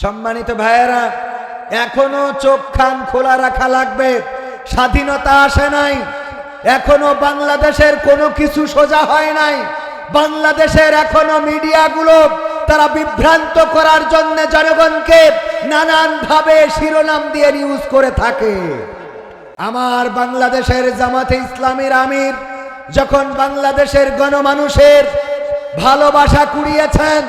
সম্মানিত ভাইয়েরা, এখনও চোখ খান খোলা রাখা লাগবে। স্বাধীনতা আসে নাই। এখনও বাংলাদেশের কোনো কিছু সোজা হয় নাই। বাংলাদেশের এখনও মিডিয়াগুলো তারা বিভ্রান্ত করার জন্য জনগণকে নানান ভাবে শিরোনাম দিয়ে নিউজ করে থাকে। আমার বাংলাদেশের জামাতে ইসলামের আমির যখন বাংলাদেশের গণমানুষের ভালোবাসা কুড়িয়েছেন,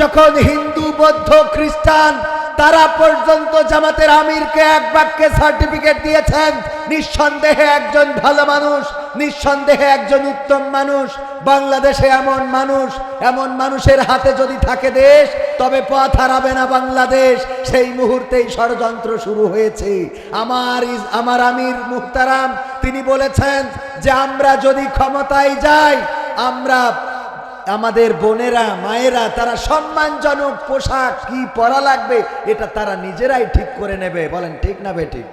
যখন হিন্দু বৌদ্ধ খ্রিস্টান, তারা পর্যন্ত জামাতের আমিরকে এক বাক্যে সার্টিফিকেট দিয়েছেন, নিঃসন্দেহে একজন ভালো মানুষ, নিঃসন্দেহে একজন উত্তম মানুষ, বাংলাদেশে এমন মানুষ, এমন মানুষের হাতে যদি থাকে দেশ, তবে পথ হারাবে না বাংলাদেশ। সেই মুহূর্তেই ষড়যন্ত্র শুরু হয়েছে। আমার আমার আমির মুক্তারাম তিনি বলেছেন যে আমরা যদি ক্ষমতায় যাই, আমরা আমাদের বোনেরা, মায়েরা, তারা সম্মানজনক পোশাক কি পরা লাগবে, এটা তারা নিজেরাই ঠিক করে নেবে। বলেন, ঠিক না বে ঠিক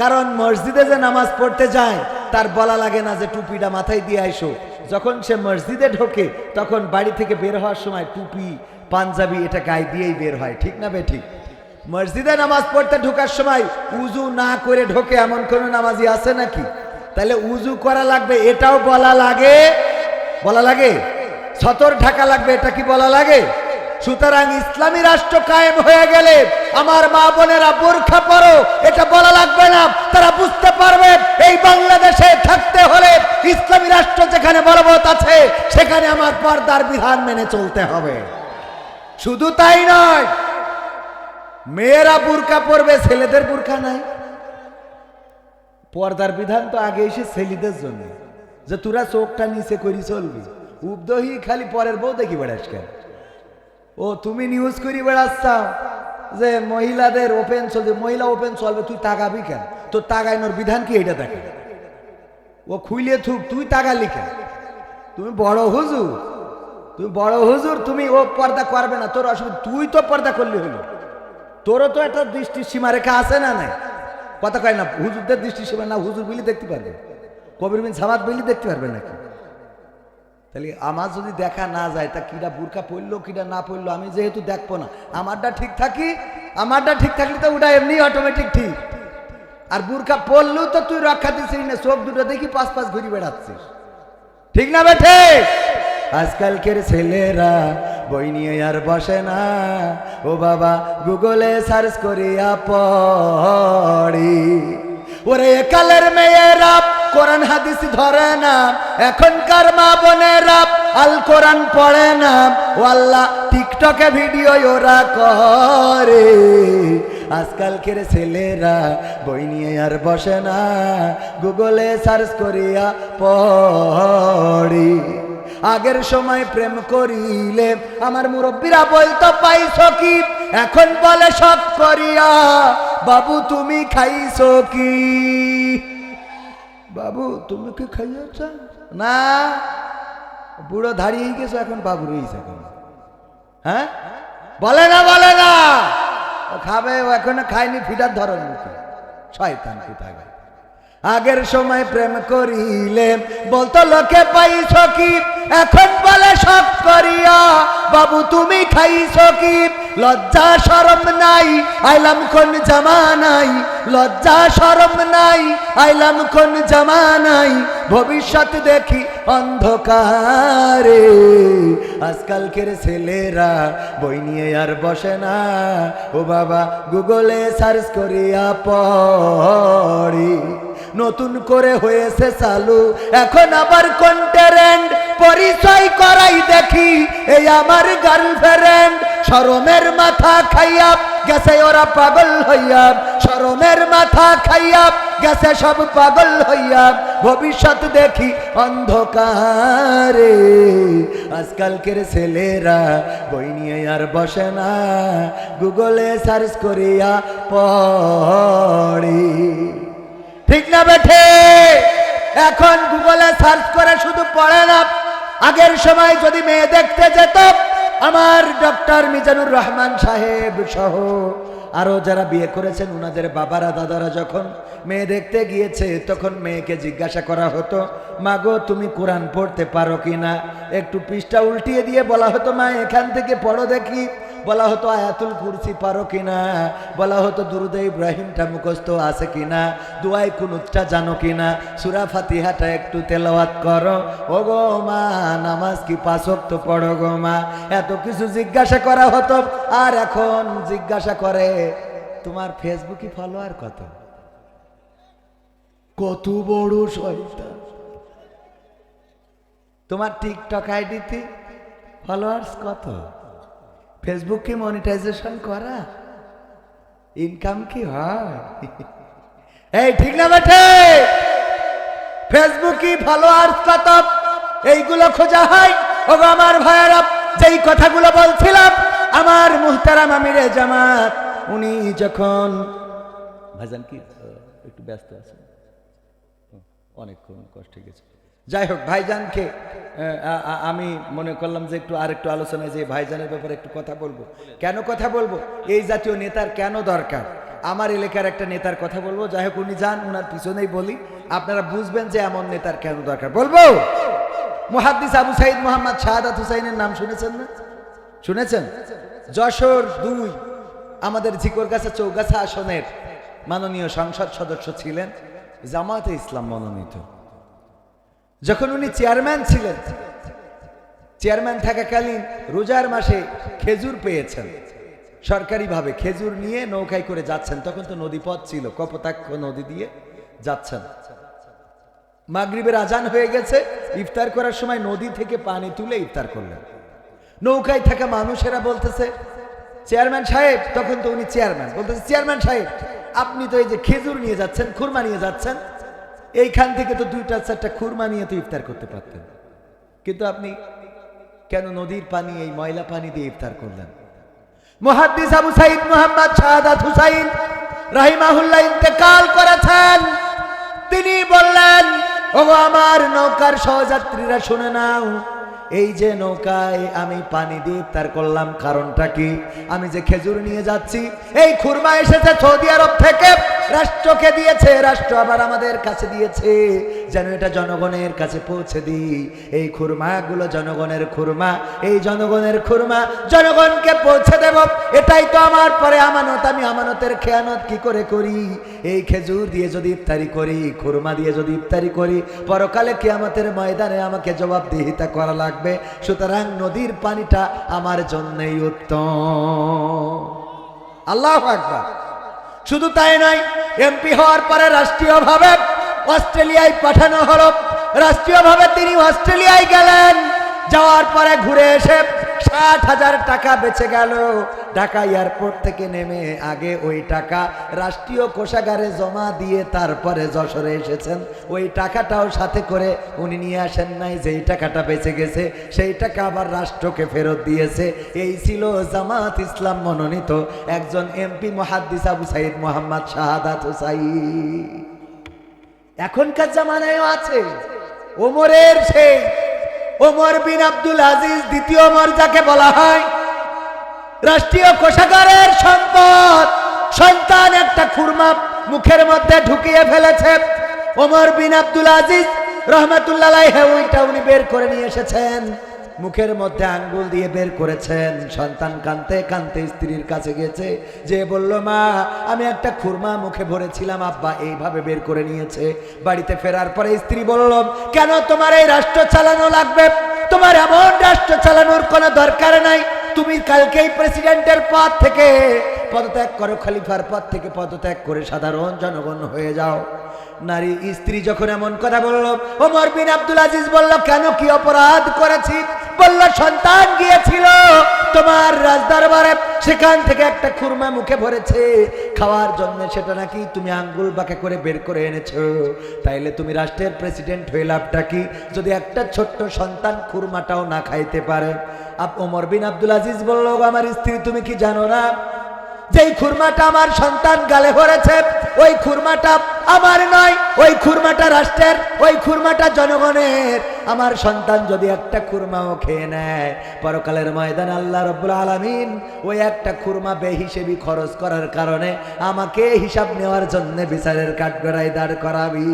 কারণ মসজিদে যে নামাজ পড়তে যায়, তার বলা লাগে না যে টুপিটা মাথায় দিয়ে আইসো। যখন সে মসজিদে ঢোকে, তখন বাড়ি থেকে বের হওয়ার সময় টুপি, পাঞ্জাবি, এটা গায়ে দিয়েই বের হয়। ঠিক না বে ঠিক মসজিদে নামাজ পড়তে ঢোকার সময় উজু না করে ঢোকে এমন কোনো নামাজি আছে নাকি? তাহলে উজু করা লাগবে, এটাও বলা লাগে বলা লাগে? সতর ঢাকা লাগবে, এটা কি বলা লাগে? সুতরাং ইসলামী রাষ্ট্র কায়েম হয়ে গেলে আমার মা বোনেরা বোরখা পরো, এটা বলা লাগবে না। তারা বুঝতে পারবে, এই বাংলাদেশে থাকতে হলে ইসলামী রাষ্ট্র যেখানে বলবৎ আছে, সেখানে আমার পর্দার বিধান মেনে চলতে হবে। শুধু তাই নয়, মেয়েরা বুরকা পরবে, ছেলেদের বুরকা নাই। পর্দার বিধান তো আগে এসে ছেলেদের জন্য। যে তোরা চোখটা নিচে করি চলবি। উবদহি খালি পরের বউ দেখি বেড়াস কেন? ও, তুমি নিউজ করি বেড়াচ্ছাও যে মহিলাদের ওপেন চলবে মহিলা ওপেন চলবে, তুই তাকাবি কেন? তোর তাগাইনোর বিধান কি এটা দেখে? ও খুইলে থুক, তুই তাকালি কেন? তুমি বড় হুজুর, তুমি বড় হুজুর, তুমি ও পর্দা করবে না, তোর অসুবিধা, তুই তো পর্দা করলি হলো। তোরও তো একটা দৃষ্টি সীমারেখা আছে না নাই? কথা কয় না, হুজুরদের দৃষ্টি সীমা না, হুজুর বিলি দেখতে পারবে। কবির বিন সামাদ বিলি দেখতে পারবে নাকি? তাহলে আমার যদি দেখা না যায়, তা কিরা বুরকা পড়ল কিরা না পড়ল, আমি যেহেতু দেখব না। আমারটা ঠিক থাকি? আমারটা ঠিক থাকলে তো ওটা এমনি অটোমেটিক ঠিক। আর বুরকা পড়লেও তো তুই রক্ষা দিছিস না, চোখ দুটো দেখি পাঁচ পাঁচ ঘুরি বেড়াচ্ছিস। ঠিক না বেঠে? আজকালকের ছেলেরা বই নিয়ে আর বসে না। ও বাবা, গুগলে সার্চ করিয়া পড়ি। ওরে কালের মেয়েরা কোরআন হাদিস ধরে না। এখনকার মা বোনেরা আল কোরআন পড়ে না। ও আল্লাহ, টিকটকে ভিডিও ওরা করে। আজকালকের ছেলেরা বই নিয়ে আর বসে না। গুগলে সার্চ করিয়া পড়ি। আগের সময় প্রেম করিলে আমার মুরব্বীরা বলতো, পাইছো কি? এখন বলে সব করিয়া। বাবু, তুমি খাইছো কি? বাবু, তুমি কি খাইয়েছ? না। বুড়ো দাঁড়িয়ে গেছো, এখন বাবু রয়েছে এখন। হ্যাঁ? বলে না বলে না। খাবে, ও এখনও খায়নি ফিটার ধরন মুখে। শয়তান কোথায় আগের সময় প্রেম করিলে বলতো, লোকে পাইছ কি? এখন বলে সব করিয়া। বাবু, তুমি খাইছ কি? লজ্জা সরম নাই, আইলাম কোন জামানাই। লজ্জা সরম নাই, আইলাম কোন জামানাই। ভবিষ্যৎ দেখি অন্ধকারে। আজকালকের ছেলেরা বই নিয়ে আর বসে না। ও বাবা, গুগলে সার্চ করিয়া পড়ি। নতুন করে হয়েছে চালু, এখন আবার কন্টেরেন্ট পরিচয় করাই দেখি, এই আমার গার্লফ্রেন্ড সরমের মাথা খাইয়া গেছে, ওরা পাগল হইয়া। সরমের মাথা খাইয়া গেছে, সব পাগল হইয়া। ভবিষ্যৎ দেখি অন্ধকারে। আজকালকের ছেলেরা বই নিয়ে আর বসে না, গুগলে সার্চ করিয়া পড়ি। ঠিক না বেঠে? এখন গুগলে সার্চ করে শুধু পড়ে না আগের সময় যদি মেয়ে দেখতে যেত, আমার ডক্টর মিজানুর রহমান সাহেব সহ আরও যারা বিয়ে করেছেন ওনাদের বাবারা, দাদারা যখন মেয়ে দেখতে গিয়েছে, তখন মেয়েকে জিজ্ঞাসা করা হতো, মা গো, তুমি কোরআন পড়তে পারো কি না একটু পৃষ্ঠা উল্টিয়ে দিয়ে বলা হতো, মা, এখান থেকে পড়ো দেখি। বলা হতো আয়াতুল কুরসি পারো কিনা? বলা হতো দুরুদে ইব্রাহিমটা মুখস্থ আছে কিনা? দুয়াই কুনুতটা জানো কিনা? সুরা ফাতিহাটা একটু তেলাওয়াত করো। ও গো মা, নামাজ কি পাঁচক তো পড়ো গো মা? এত কিছু জিজ্ঞাসা করা হতো, আর এখন জিজ্ঞাসা করে, তোমার ফেসবুকে ফলোয়ার কত? কত বড় শয়তান। তোমার টিকটক আইডিতে ফলোয়ার্স কত? ফেসবুক কি মনিটাইজেশন করা? ইনকাম কি হয়? এই ঠিক না বেটে ফেসবুক কি ফলোয়ার্স কত এইগুলো খোঁজা হয়? ওগো আমার ভাইয়েরা, যেই কথাগুলো বলছিলাম, আমার মুহতারাম আমিরে জামাত, উনি যখন ভাইজান কি একটু ব্যস্ত আছেন? অনেকক্ষণ কষ্ট গেছে। যাই হোক ভাইজানকে আমি মনে করলাম যে একটু আর একটু আলোচনায় যে ভাইজানের ব্যাপারে একটু কথা বলব। কেন কথা বলব? এই জাতীয় নেতার কেন দরকার? আমার এলাকার একটা নেতার কথা বলব। যাই হোক উনি যান ওনার পিছনেই বলি। আপনারা বুঝবেন যে এমন নেতার কেন দরকার। বলব? মুহাদ্দিস আবু সাইদ মোহাম্মদ শাহাদাত হুসাইনের নাম শুনেছেন না? শুনেছেন? যশোর দুই, আমাদের ঝিকরগাছা চৌগাছা আসনের মাননীয় সংসদ সদস্য ছিলেন জামাতে ইসলাম মনোনীত। যখন উনি চেয়ারম্যান ছিলেন, চেয়ারম্যান থাকাকালীন রোজার মাসে খেজুর পেয়েছেন। সরকারিভাবে খেজুর নিয়ে নৌকায় করে যাচ্ছেন। তখন তো নদীপথ ছিল, কপোতাক্ষ নদী দিয়ে যাচ্ছেন। মাগরিবের আজান হয়ে গেছে, ইফতার করার সময় নদী থেকে পানি তুলে ইফতার করলেন। নৌকায় থাকা মানুষেরা বলতেছে, চেয়ারম্যান সাহেব, তখন তো উনি চেয়ারম্যান, বলতেছে, চেয়ারম্যান সাহেব, আপনি তো এই যে খেজুর নিয়ে যাচ্ছেন, খুরমা নিয়ে যাচ্ছেন এইখান থেকে তো দুইটা চারটা খুরমা নিয়ে তো ইফতার করতে পারতেন। কিন্তু আপনি কেন নদীর পানি, এই ময়লা পানি দিয়ে ইফতার করলেন? মুহাদ্দিস আবু সাইদ মোহাম্মদ শাহাদাত হুসাইন রাহিমাহুল্লাহ ইন্তেকাল করেছেন। তিনি বললেন ও আমার নৌকার সহযাত্রীরা শুনে নাও এই যে নৌকায় আমি পানি দিয়ে ইফতার করলাম, কারণটা কি? আমি যে খেজুর নিয়ে যাচ্ছি, এই খুরমা এসেছে সৌদি আরব থেকে। রাষ্ট্রকে দিয়েছে, রাষ্ট্র আবার আমাদের কাছে দিয়েছে। যেন এটা জনগণের কাছে পৌঁছে দিই। এই খুরমাগুলো জনগণের খুরমা, এই জনগণের খুরমা, জনগণকে পৌঁছে দেব। এটাই তো আমার পরে আমানত, আমি আমানতের খেয়ানত কি করে করি? এই খেজুর দিয়ে যদি ইফতারি করি, খুরমা দিয়ে যদি ইফতারি করি, পরকালে কিয়ামতের ময়দানে আমাকে জবাবদিহিতা করা লাগবে। সুতরাং নদীর পানিটা আমার জন্যই উত্তম। আল্লাহ একবার শুধু তাই নয় এমপি হওয়ার পরে রাষ্ট্রীয়ভাবে অস্ট্রেলিয়ায় পাঠানো হলো। রাষ্ট্রীয়ভাবে তিনি অস্ট্রেলিয়ায় গেলেন। যাওয়ার পরে ঘুরে এসে ষাট হাজার টাকা বেঁচে গেল। ঢাকা এয়ারপোর্ট থেকে নেমে আগে ওই টাকা রাষ্ট্রীয় কোষাগারে জমা দিয়ে তারপরে যশোরে এসেছেন। ওই টাকাটাও সাথে করে উনি নিয়ে আসেন নাই, যেই টাকাটা বেঁচে গেছে সেই টাকা আবার রাষ্ট্রকে ফেরত দিয়েছে। এই ছিল জামাত ইসলাম মনোনীত একজন এমপি মহাদ্দিস আবু সাইদ মোহাম্মদ শাহাদাত হুসাইন। এখনকার জামানায়ও আছে। ওমরের সেই ওমর বিন আব্দুল আজিজ দ্বিতীয় ওমর যাকে বলা হয়, রাষ্ট্রীয় কোষাগারের সম্পদ সন্তান একটা খুরমা মুখের মধ্যে ঢুকিয়ে ফেলেছে। ওমর বিন আব্দুল আজিজ রহমতুল্লাহ ওইটা উনি বের করে নিয়ে এসেছেন। মুখের মধ্যে আঙ্গুল দিয়ে বের করেছেন। সন্তান কানতে কানতে স্ত্রীর কাছে গেছে। যে বলল, মা, আমি একটা খুরমা মুখে ভরেছিলাম, আব্বা এইভাবে বের করে নিয়েছে। বাড়িতে ফেরার পরে স্ত্রী বলল, কেন তোমার এই রাষ্ট্র চালানো লাগবে? তোমার এমন রাষ্ট্র চালানোর কোনো দরকার নাই। তুমি কালকেই প্রেসিডেন্টের পদ থেকে পদত্যাগ করো, খলিফার পদ থেকে পদত্যাগ করে সাধারণ জনগণ হয়ে যাও। নারী, স্ত্রী যখন এমন কথা বলল, ওমর বিন আব্দুল আজিজ বলল, কেন কি অপরাধ করেছি? বলল, সন্তান গিয়েছিল। তোমার রাজদরবারে সেখান থেকে একটা খুরমা মুখে ভরেছে। খাওয়ার জন্য সেটা নাকি তুমি আঙ্গুল বাঁকা করে বের করে এনেছো। তাইলে তুমি রাষ্ট্রের প্রেসিডেন্ট হয়ে লাভটা কি? যদি একটা ছোট্ট সন্তান খুরমাটাও না খাইতে পারে। আপ ওমর বিন আব্দুল আজিজ বলল আমার স্ত্রী, তুমি কি জানো না? যেই খুরমাটা আমার সন্তান গালে ভরেছে ওই খুরমাটা আমার নয়, ওই খুরমাটা রাষ্ট্রের, ওই খুরমাটা জনগণের। আমার সন্তান যদি একটা খুরমাও খেয়ে নেয়, পরকালের ময়দান আল্লাহ রব্বুল আলমিন ওই একটা খুরমা বেহিসেবি খরচ করার কারণে আমাকে হিসাব নেওয়ার জন্য বিচারের কাঠগড়ায় দাঁড় করাবি।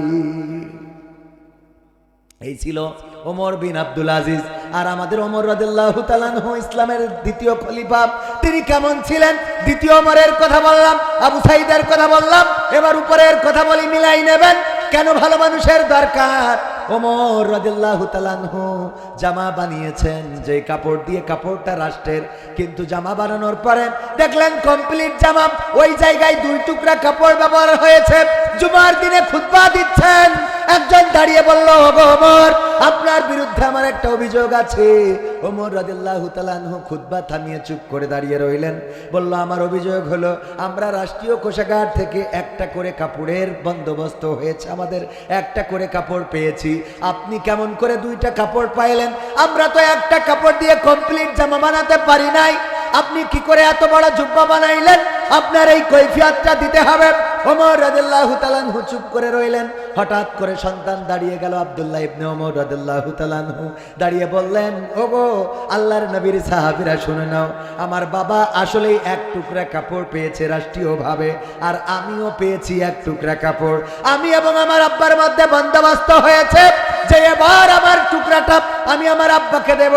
এই ছিল ওমর বিন আব্দুল আজিজ। আর আমাদের ওমর রাদিল্লাহ তালানহ ইসলামের দ্বিতীয় খলিফা। তিনি কেমন ছিলেন? দ্বিতীয় ওমরের কথা বললাম, আবু সাইদের কথা বললাম। এবার উপরের কথা বলি, মিলাই নেবেন। কেন ভালো মানুষের দরকার? ওমর রাজিল্লাহ তালানহু জামা বানিয়েছেন, যে কাপড় দিয়ে কাপড়টা রাষ্ট্রের, কিন্তু জামা বানানোর পরে দেখলেন কমপ্লিট জামা, ওই জায়গায় দুই টুকরা কাপড় ব্যবহার হয়েছে। জুমার দিনে খুতবা দিচ্ছেন, একজন দাঁড়িয়ে বলল, "ওগো ওমর আপনার বিরুদ্ধে আমার একটা অভিযোগ আছে। ওমর রাদিল্লাহু তাআলাহু খুতবা থামিয়ে চুপ করে দাঁড়িয়ে রইলেন। বলল, আমার অভিযোগ হলো, আমরা রাষ্ট্রীয় কোষাগার থেকে একটা করে কাপড়ের বন্দোবস্ত হয়েছে আমাদের। একটা করে কাপড় পেয়েছি। আপনি কেমন করে দুইটা কাপড় পাইলেন? আমরা তো একটা কাপড় দিয়ে কমপ্লিট জামা বানাতে পারি নাই। আপনি কি করে এত বড় জুব্বা বানাইলেন? আপনার এই কৈফিয়াতটা দিতে হবে। ওমর রাজু তালানহু চুপ করে রইলেন। হঠাৎ করে সন্তান দাঁড়িয়ে গেল আবদুল্লাহ ইবনে ওমর রাজু তালানহু দাঁড়িয়ে বললেন ও গো আল্লাহর নবীর সাহাবিরা শুনে নাও, আমার বাবা আসলেই এক টুকরা কাপড় পেয়েছে রাষ্ট্রীয়ভাবে, আর আমিও পেয়েছি এক টুকরা কাপড়। আমি এবং আমার আব্বার মধ্যে বন্দোবস্ত হয়েছে। যে এবার আমার টুকরাটা আমি আমার আব্বাকে দেব।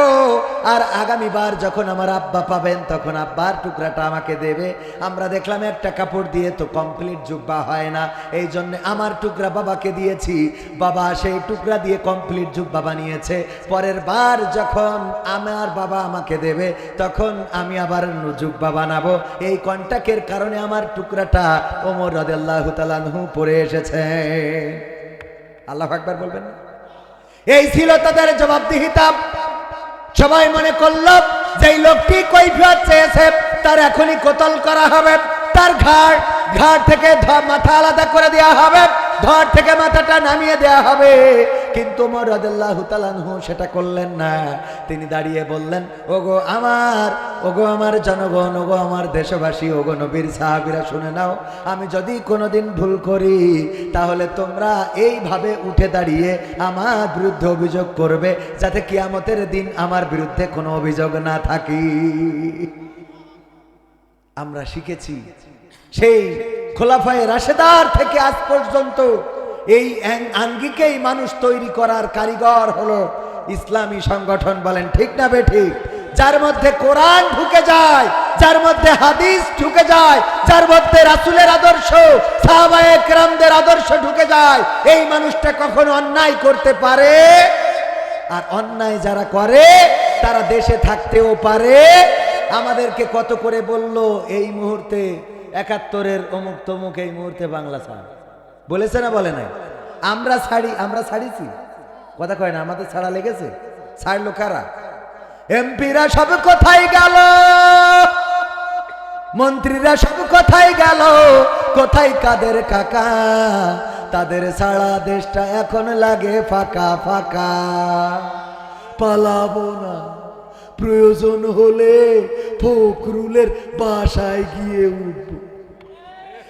আর আগামীবার যখন আমার আব্বা পাবেন, তখন আব্বার টুকরাটা আমাকে দেবে। আমরা দেখলাম একটা কাপড় দিয়ে তো কমপ্লিট জুব্বা হয় না। এই জন্য আমার টুকরা বাবাকে দিয়েছি। বাবা সেই টুকরা দিয়ে কমপ্লিট জুব্বা বানিয়েছে। পরের বার যখন আমার বাবা আমাকে দেবে, তখন আমি আবার জুব্বা বানাবো। এই কন্টাকের কারণে আমার টুকরাটা ওমর রাদিয়াল্লাহু তাআলাহু পরে এসেছে। আল্লাহ আকবার বলবেন না? এই ছিল তাদের জবাবদিহিতা। সবাই মনে করল যে লোকটি কৈফিয়ত চেয়েছে, তার এখনই কোতল করা হবে। তার ঘাড় ঘাড় থেকে মাথা আলাদা করে দেওয়া হবে। ধর থেকে মাথাটা নামিয়ে দেওয়া হবে। কিন্তু ওমর রাদিয়াল্লাহু তাআলাহু সেটা করলেন না। তিনি দাঁড়িয়ে বললেন, ওগো আমার ওগো আমার জনগণ, ওগো আমার দেশবাসী, ওগো নবীর সাহাবিরা, শুনে নাও, আমি যদি কোনোদিন ভুল করি, তাহলে তোমরা এইভাবে উঠে দাঁড়িয়ে আমার বিরুদ্ধে অভিযোগ করবে, যাতে কিয়ামতের দিন আমার বিরুদ্ধে কোনো অভিযোগ না থাকি। আমরা শিখেছি, সেই খোলাফায় রাশেদার থেকে আজ পর্যন্ত এই আঙ্গিকেই মানুষ তৈরি করার কারিগর হলো ইসলামী সংগঠন বলেন, ঠিক না বে ঠিক? যার মধ্যে কোরআন ঢুকে যায়, যার মধ্যে হাদিস ঢুকে যায়, যার মধ্যে রাসুলের আদর্শ, সাহাবায়ে আদর্শ ঢুকে যায়, এই মানুষটা কখনো অন্যায় করতে পারে? আর অন্যায় যারা করে, তারা দেশে থাকতেও পারে। আমাদেরকে কত করে বলল এই মুহূর্তে? একাত্তরের অমুক তমুক এই মুহূর্তে বাংলা ছাড়। বলেছে না বলে নাই? আমরা ছাড়ি, আমরা ছাড়িছি। কথা কয় না, আমাদের ছাড়া লেগেছে? ছাড়লো কারা? এমপিরা সব কোথায় গেল? মন্ত্রীরা সব কোথায় গেল? কোথায় কাদের কাকা? তাদের সারা দেশটা এখন লাগে ফাঁকা ফাঁকা। পালাবো না। প্রয়োজন হলে ফখরুলের বাসায় গিয়ে উঠবো।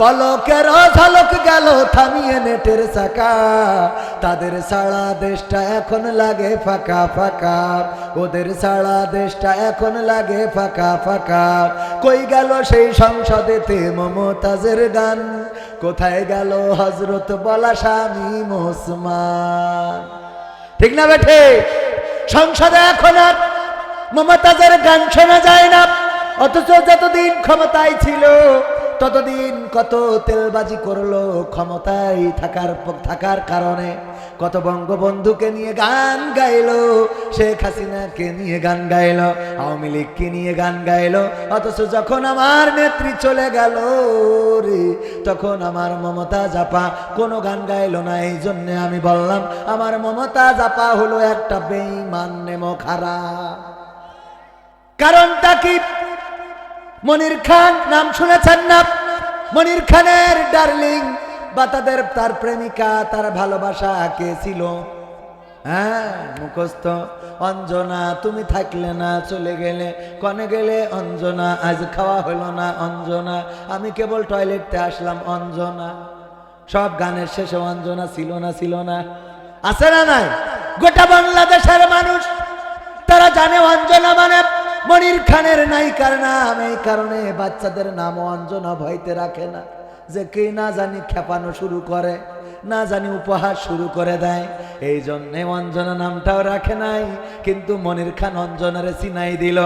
পলকের ঝলক গেল থামিয়ে নেটের চাকা। তাদের সারা দেশটা এখন লাগে ফাঁকা ফাঁকা। ওদের সারা দেশটা এখন লাগে ফাঁকা ফাঁকা। কই গেল সেই সংসদেতে মমতাজের গান? কোথায় গেল হজরত বলা স্বামী মোসমান? ঠিক না বেঠে? সংসদে এখন আর মমতাজের গান শোনা যায় না। অথচ যতদিন ক্ষমতায় ছিল ততদিন কত তেলবাজি করল, ক্ষমতায় থাকার থাকার কারণে কত বঙ্গবন্ধুকে নিয়ে গান গাইলো, শেখ হাসিনাকে নিয়ে গান গাইলো, আওয়ামী লীগকে নিয়ে গান গাইলো, অথচ যখন আমার নেত্রী চলে গেল রে, তখন আমার মমতা জাপা কোনো গান গাইলো না, এই জন্যে আমি বললাম, আমার মমতা জাপা হলো একটা বেঈমান নেমো খারাপ কারণটা কি? মনির খান, নাম শুনেছেন না? মনির খানের ডার্লিং, বা তাদের তার প্রেমিকা, তার ভালোবাসা কে ছিল? হ্যাঁ মুখস্থ। অঞ্জনা, তুমি থাকলে না, চলে গেলে, কনে গেলে অঞ্জনা, আজ খাওয়া হলো না অঞ্জনা, আমি কেবল টয়লেটতে আসলাম অঞ্জনা। সব গানের শেষে অঞ্জনা ছিল না ছিল না। আছে না নাই? গোটা বাংলাদেশের মানুষ, তারা জানে অঞ্জনা মানে মনির খানের নায়িকার নাম এই কারণে বাচ্চাদের নাম অঞ্জনা ভয়তে রাখে না। যে কে না জানি খেপানো শুরু করে, না জানি উপহার শুরু করে দেয়, এই জন্যে অঞ্জনা নামটাও রাখে নাই। কিন্তু মনির খান অঞ্জনারে চিনাই দিল।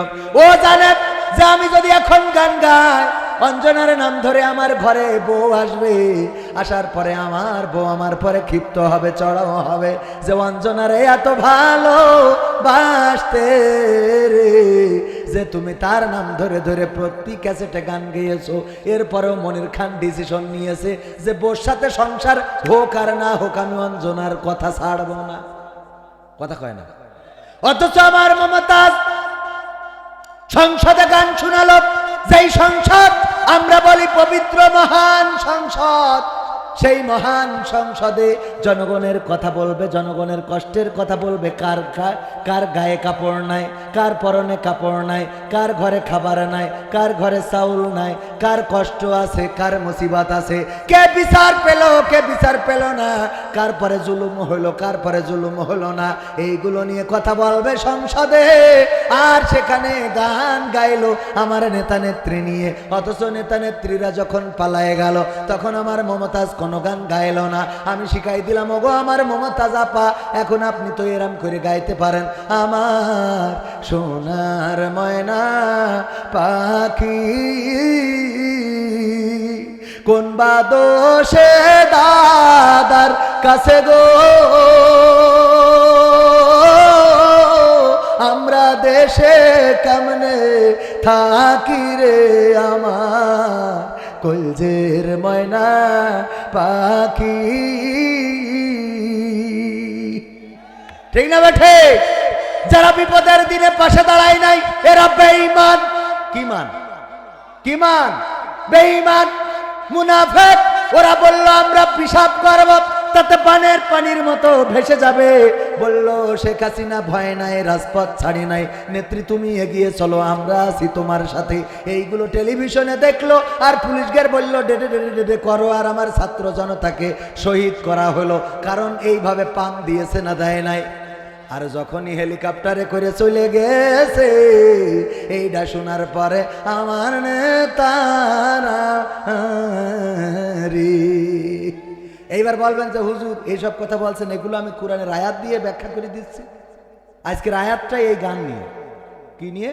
ও জানে যে আমি যদি এখন গান গাই, অঞ্জনার নাম ধরে আমার ঘরে বউ আসবে। আসার পরে আমার বউ আমার পরে ক্ষিপ্ত হবে, চড়াও হবে। যে অঞ্জনারে এত ভালো বাসতে রে, যে তুমি তার নাম ধরে ধরে প্রতি ক্যাসেটে গান গেয়েছো। এরপরেও মনির খান ডিসিশন নিয়েছে যে বোর সাথে সংসার হোক আর না হোক, আমি অঞ্জনার কথা ছাড়বো না। কথা কয় না। অথচ আমার মমতাজ সংসদে গান শোনালো, যেই সংসদ আমরা বলি পবিত্র মহান সংসদ। সেই মহান সংসদে জনগণের কথা বলবে, জনগণের কষ্টের কথা বলবে, কার কার গায়ে কাপড় নাই, কার পরনে কাপড় নাই, কার ঘরে খাবার নাই, কার ঘরে চাউল নাই, কার কষ্ট আছে, কার মুসিবত আছে কে বিচার পেল? কে বিচার পেল না? কার পরে জুলুম হলো, কার পরে জুলুম হলো না? এইগুলো নিয়ে কথা বলবে সংসদে। আর সেখানে গান গাইলো আমার নেতা নেত্রী নিয়ে। অথচ নেতা নেত্রীরা যখন পালায়ে গেল, তখন আমার মমতাজ কোনো গান গাইলো না। আমি শিখাই দিলাম, ওগো আমার মমতাজ আপা, এখন আপনি তো এরম করে গাইতে পারেন। আমার সোনার ময়না পাখি কোন বা দোষে দাদার কাছে গো? আমরা দেশে কেমনে থাকি রে আমার? কলজের ময়না পাখি। ঠিক না বেঠে যারা বিপদের দিনে পাশে দাঁড়ায় নাই, এরা বেঈমান। কি মান? কি মান? বেঈমান। মুনাফেক, ওরা বলল, আমরা পিসাব করব, তাতে পানের পানির মতো ভেসে যাবে। বলল, শেখ হাসিনা ভয় নাই, রাজপথ ছাড়ি নাই। নেত্রী, তুমি এগিয়ে চলো, আমরা আছি তোমার সাথে। এইগুলো টেলিভিশনে দেখল, আর পুলিশদের বলল ডেডে ডেডে ডেডে করো, আর আমার ছাত্র জনতাকে শহীদ করা হলো। কারণ এইভাবে পাম দিয়েছে না দেয় নাই। আর যখনই হেলিকপ্টারে করে চলে গেছে এইটা শোনার পরে আমার নেতারা এইবার বলবেন যে, হুজুর, এইসব কথা বলছেন, এগুলো আমি কোরআনের রায়াত দিয়ে ব্যাখ্যা করে দিচ্ছি। আজকে আয়াতটাই এই গান নিয়ে। কি নিয়ে?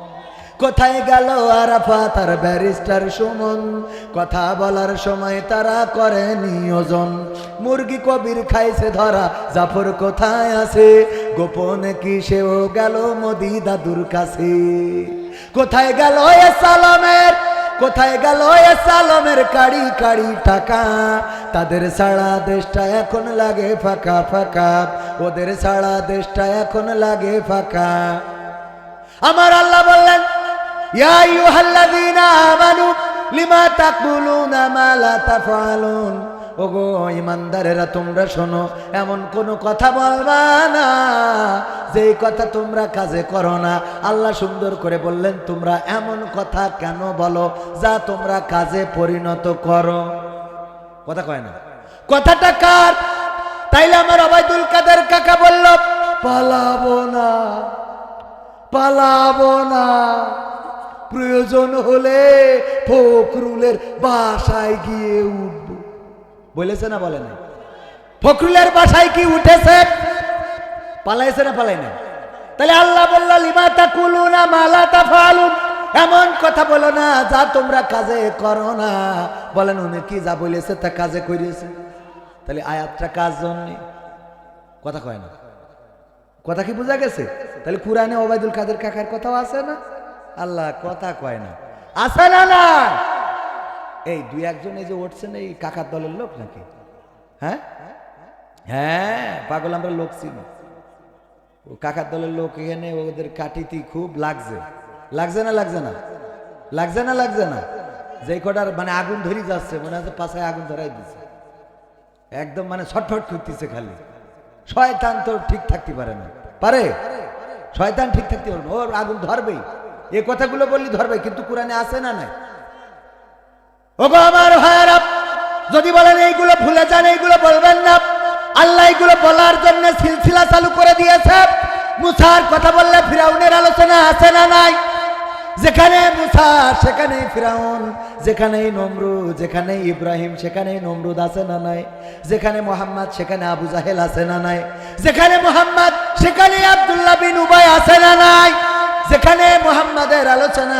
কোথায় গেল আরাফা? তার ব্যারিস্টার সুমন। কথা বলার সময় তারা করে নিয়োজন। মুরগি কবির খাইছে ধরা, জাফর কোথায় আছে? গোপনে কি সেও গেল মোদি দাদুর কাছে? কোথায় গেল এ সালামের, কোথায় গেল এ সালামের কাড়ি কাড়ি টাকা? তাদের সারা দেশটা এখন লাগে ফাঁকা ফাঁকা। ওদের সারা দেশটা এখন লাগে ফাঁকা। আমার আল্লাহ বললেন ইয়া আইয়ুহাল্লাযীনা আমানু লিমা তাকুলুনা মা লা তাফআলুন? ওগো ইমানদারেরা তোমরা শোনো, এমন কোনো কথা বলবা না। যে এই কথা তোমরা কাজে করো না, আল্লাহ সুন্দর করে বললেন, তোমরা এমন কথা কেন বলো যা তোমরা কাজে পরিণত করো? কথা কয় না। কথাটা কার? তাইলে আমার অবায়দুল কাদের কাকা বলল, পালাবো না পালাবো না। প্রয়োজন হলে ফখরুলের বাসায় গিয়ে উঠব। বলেছে না বলে না ফখরুলের বাসায় কি উঠেছে? পালাইছে না পালাই না তাহলে আল্লাহ বলল, লিমা তাকুলুনা মালা তাফালুন। এমন কথা বলো না, যা তোমরা কাজে করো না। বলেন, উনি কি যা বলেছে তা কাজে করিয়েছে। তাহলে আয়াতটা কাজ জন্য? কথা কয় না। কথা কি বোঝা গেছে? তাহলে কোরআনে ওবায়দুল কাদের কাকার কথাও আছে না? আল্লাহ কথা কয় না। আছে না না এই দুই একজন এই যে উঠছেন, এই কাকার দলের লোক নাকি? হ্যাঁ? হ্যাঁ পাগল আমরা লোক চিনি। কাকার দলের লোক এখানে, ওদের কাটিতি খুব লাগছে। লাগছে না লাগছে না? লাগছে না লাগছে না? যে কটার মানে আগুন ধরি যাচ্ছে, মনে হচ্ছে পাশায় আগুন ধরাই দিচ্ছে একদম মানে ছটফট করতেছে খালি। শয়তান তো ঠিক থাকতে পারে না। পারে? শয়তান ঠিক থাকতে পারে না। ওর আগুন ধরবেই। এ কথাগুলো বললি ধরবে, কিন্তু কোরআনে আছে না নাই? ওগো আমার ভাইয়ারা যদি বলেন এইগুলো ভুলে যান, এইগুলো বলবেন না। আল্লাহ এইগুলো বলার জন্য সিলসিলা চালু করে দিয়েছে। মুসার কথা বললে ফিরাউনের আলোচনা আছে না নাই? যেখানে মুসা, সেখানেই ফিরাউন, যেখানেই নমরুদ যেখানে ইব্রাহিম, সেখানেই নমরুদ আছে না নাই? যেখানে মোহাম্মদ, সেখানে আবু জাহেল আছে না নাই? যেখানে মোহাম্মদ সেখানে আব্দুল্লাহ বিন উবাই আছে না নাই? যেখানে মোহাম্মদের আলোচনা,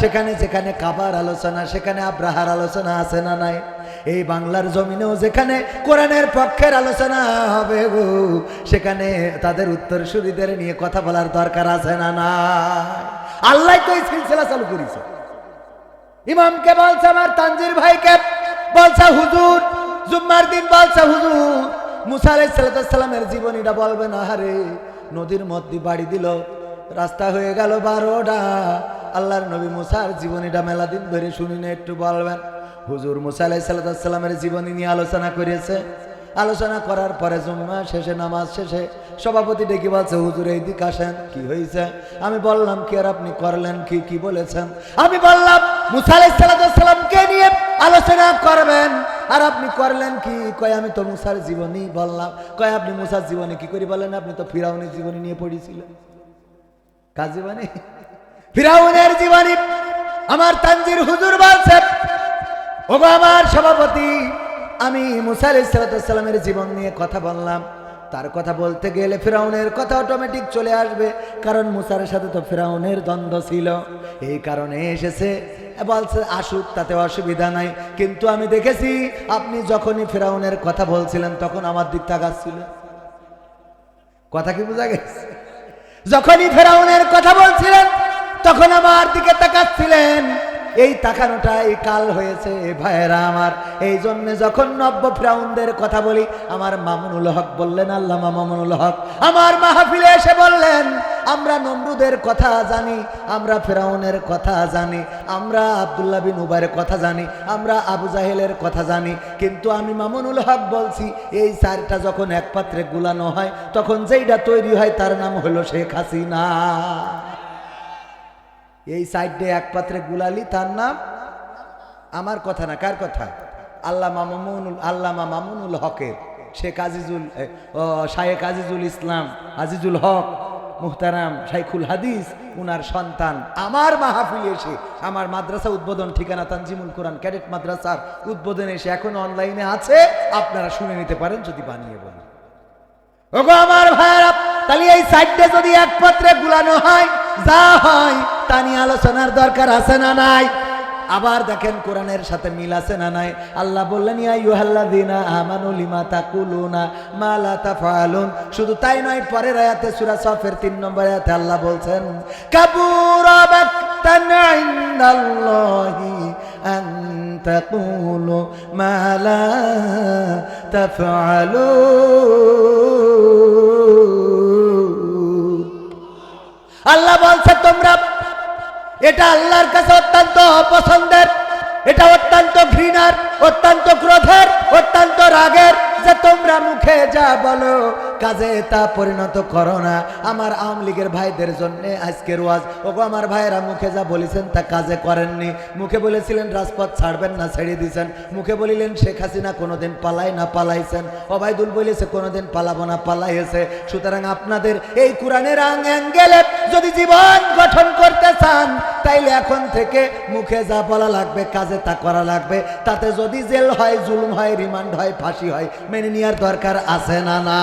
সেখানে যেখানে কাবার আলোচনা, সেখানে আব্রাহার আলোচনা আছে না নাই? এই বাংলার জমিনেও যেখানে কোরআনের পক্ষের আলোচনা হবে গো, সেখানে তাদের উত্তরসূরিদের নিয়ে কথা বলার দরকার আছে না না আল্লাহ তো এই সিলসিলা চালু করেছে। ইমামকে বলছে আমার তানজির ভাইকে, বলছে হুজুর, জুম্মার দিন বলছে হুজুর, মুসা আলাইসালামের জীবনীটা বলবে না হারে নদীর মধ্যে বাড়ি দিল রাস্তা হয়ে গেল বারোটা। আল্লাহর নবী মুসার জীবনীটা মেলা দিন ধরে শুনি না, একটু বলবেন। হুজুর মুসা আলাইসাল্লামের জীবনী নিয়ে আলোচনা করেছে আলোচনা করার পরে জুম্মা শেষে, নামাজ শেষে সভাপতি ডেকে বলছে, হুজুর এই দিক আসেন, কি হয়েছে আমি বললাম, কি আর আপনি করলেন, কি কি বলেছেন? আমি বললাম, মুসা আলাইসাল্লামকে নিয়ে আলোচনা করবেন। আর আপনি করলেন কি? কয়, আমি তো মুসার জীবনী বললাম। কয়, আপনি মুসার জীবনী কি করে বলেন? আপনি তো ফিরাউনের জীবনী নিয়ে পড়েছিলেন। কার জীবনী ফিরাউনের জীবনী। আমার তানজির হুজুর বলছে, ওগো আমার সভাপতি, আমি মুসা আলাইসালামের জীবন নিয়ে কথা বললাম। তার কথা বলতে গেলে ফেরাউনের কথা অটোমেটিক চলে আসবে, কারণ মুসার সাথে তো ফেরাউনের দ্বন্দ্ব ছিল। এই কারণে এসেছে। বলছে, আসুক, তাতে অসুবিধা নাই। কিন্তু আমি দেখেছি, আপনি যখনই ফেরাউনের কথা বলছিলেন, তখন আমার দিক তাকাচ্ছিল কথা কি বোঝা গেছে? যখনই ফেরাউনের কথা বলছিলেন তখন আমার দিকে তাকাচ্ছিলেন। এই তাকানোটা এই কাল হয়েছে ভাইয়েরা আমার। এই জন্য যখন নব্য ফ্রাউনদের কথা বলি, আমার মামুনুল হক বললেন, আল্লাহ মামুনুল হক। আমার মাহফিলে এসে বললেন, আমরা নমরুদের কথা জানি, আমরা ফেরাউনের কথা জানি, আমরা আবদুল্লাহ বিন উবারের কথা জানি, আমরা আবু জাহেলের কথা জানি। কিন্তু আমি মামুনুল হক বলছি, এই চারটা যখন এক পাত্রে গুলানো হয়, তখন যেইটা তৈরি হয়, তার নাম হলো শেখ হাসিনা। এই সাইডে এক পাত্রে গুলালি তার নাম আমার কথা না কার কথা? আল্লামা মামুনুল আল্লামা মামুনুল হকের শেখ আজিজুল এ, আজিজুল ইসলাম আজিজুল হক মুহতারাম শাইখুল হাদিস উনার সন্তান আমার মাহফিল এসে আমার মাদ্রাসা উদ্বোধন ঠিকানা তানজিমুল কোরআন ক্যাডেট মাদ্রাসার উদ্বোধন এসে এখন অনলাইনে আছে আপনারা শুনে নিতে পারেন যদি বানিয়ে বলেন। ওগো আমার ভাইরা তাহলে এই সাইডে যদি এক পাত্রে গুলানো হয় যা হয় তা নিয়ে আলোচনার দরকার আছে না নাই? আবার দেখেন কোরআনের সাথে মিল আছে না নাই? আল্লাহ বললেন, ইয়া ইউহাল্লাযিনা আমানু লিমা তাকুলুনা মা লা তাফআলুন? শুধু তাই নয়, পরের আয়াতে সূরা সফের 3 নম্বর আয়াতে আল্লাহ বলছেন, কাবুরা বাক্তান ইনদাল্লাহি আন তাকুলু মা লা তাফআলুন। আল্লাহ বলছে, তোমরা এটা আল্লাহর কাছে অত্যন্ত অপছন্দের এটা অত্যন্ত ঘৃণার, অত্যন্ত ক্রোধের, অত্যন্ত রাগের যে তোমরা মুখে যা বলো কাজে তা পরিণত করো না। আমার আওয়ামী লীগের ভাইদের জন্যে আজকের ওয়াজ। ওগো আমার ভাইয়েরা, মুখে যা বলেছেন তা কাজে করেননি। মুখে বলেছিলেন, রাজপথ ছাড়বেন না, ছেড়ে দিয়েছেন মুখে বলিলেন, শেখ হাসিনা কোনোদিন পালাই না পালাইছেন। অবায়দুল বলেছে, কোনোদিন পালাবো না পালাইছে সুতরাং আপনাদের এই কোরআনের আং অ্যাঙ্গেলে যদি জীবন গঠন করতে চান, তাইলে এখন থেকে মুখে যা বলা লাগবে, কাজে তা করা লাগবে। তাতে যদি জেল হয়, জুলুম হয়, রিমান্ড হয়, ফাঁসি হয়, মেনে নেওয়ার দরকার আছে না না